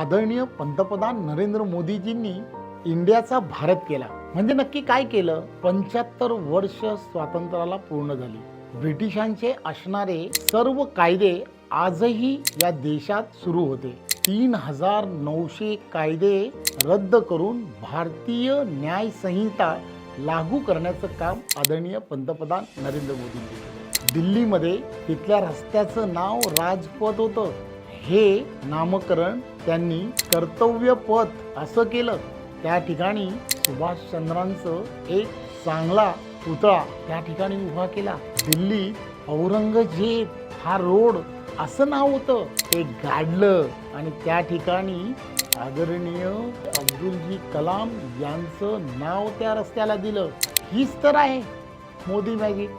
आदरणीय पंतप्रधान नरेंद्र मोदीजींनी इंडियाचा भारत केला. म्हणजे नक्की काय केलं? पंच्याहत्तर वर्ष स्वातंत्र्याला पूर्ण झाली. ब्रिटिशांचे असणारे सर्व कायदे आजही या देशात सुरू होते. तीन हजार नऊशे कायदे रद्द करून भारतीय न्याय संहिता लागू करण्याचं काम आदरणीय पंतप्रधान नरेंद्र मोदींनी दिल्लीमध्ये तिथल्या रस्त्याचं नाव राजपथ होतं. हे नामकरण त्यांनी कर्तव्य पथ असं केलं. त्या ठिकाणी सुभाषचंद्रांचं एक चांगला पुतळा त्या ठिकाणी उभा केला. दिल्ली औरंगजेब हा रोड असं नाव होतं. ते गाडलं आणि त्या ठिकाणी आदरणीय अब्दुलजी कलाम यांचं नाव त्या रस्त्याला दिलं. हीच तर आहे मोदी मॅजिक.